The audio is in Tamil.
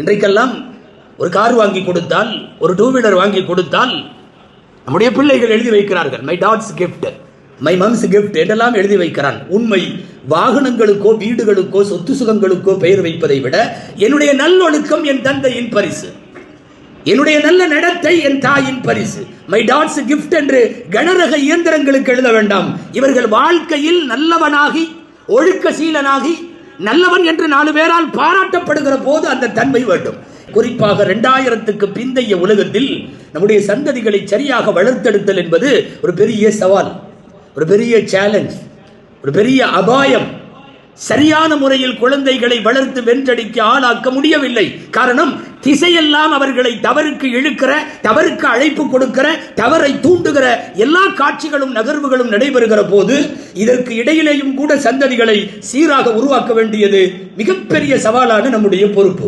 இன்றைக்கெல்லாம் ஒரு கார் வாங்கி கொடுத்தால் ஒரு டூ வீலர் வாங்கி கொடுத்தால் நம்முடைய பிள்ளைகள் எழுதி வைக்கிறார்கள் my dad's gift my mum's gift என்றெல்லாம் எழுதி வைக்கிறான். உண்மை வாகனங்களுக்கோ வீடுகளுக்கோ சொத்து சுகங்களுக்கோ பெயர் வைப்பதை விட என்னுடைய நல்லொழுக்கம் என் தந்தையின் பரிசு. என்னுடைய நல்ல நடத்தை என் தாயின் பரிசு. மை டாட்ஸ் கிஃப்ட் என்று கனரக இயந்திரங்களுக்கு எழுத வேண்டாம். இவர்கள் வாழ்க்கையில் நல்லவனாகி ஒழுக்கசீலனாகி நல்லவன் என்று நாலு பேரால் பாராட்டப்படுகிற போது அந்த தன்மை வேண்டும். குறிப்பாக இரண்டாயிரத்துக்கு பிந்தைய உலகத்தில் நம்முடைய சந்ததிகளை சரியாக வளர்த்தெடுத்தல் என்பது ஒரு பெரிய சவால் ஒரு பெரிய சேலஞ்ச் ஒரு பெரிய அபாயம். சரியான முறையில் குழந்தைகளை வளர்த்து வென்றடிக்க ஆளாக்க முடியவில்லை. காரணம் திசையெல்லாம் அவர்களை தவறுக்கு இழுக்கிற தவறுக்கு அழைப்பு கொடுக்கிற தவறை தூண்டுகிற எல்லா காட்சிகளும் நகர்வுகளும் நடைபெறுகிற போது இதற்கு இடையிலேயும் கூட சந்ததிகளை சீராக உருவாக்க வேண்டியது மிகப்பெரிய சவாலான நம்முடைய பொறுப்பு.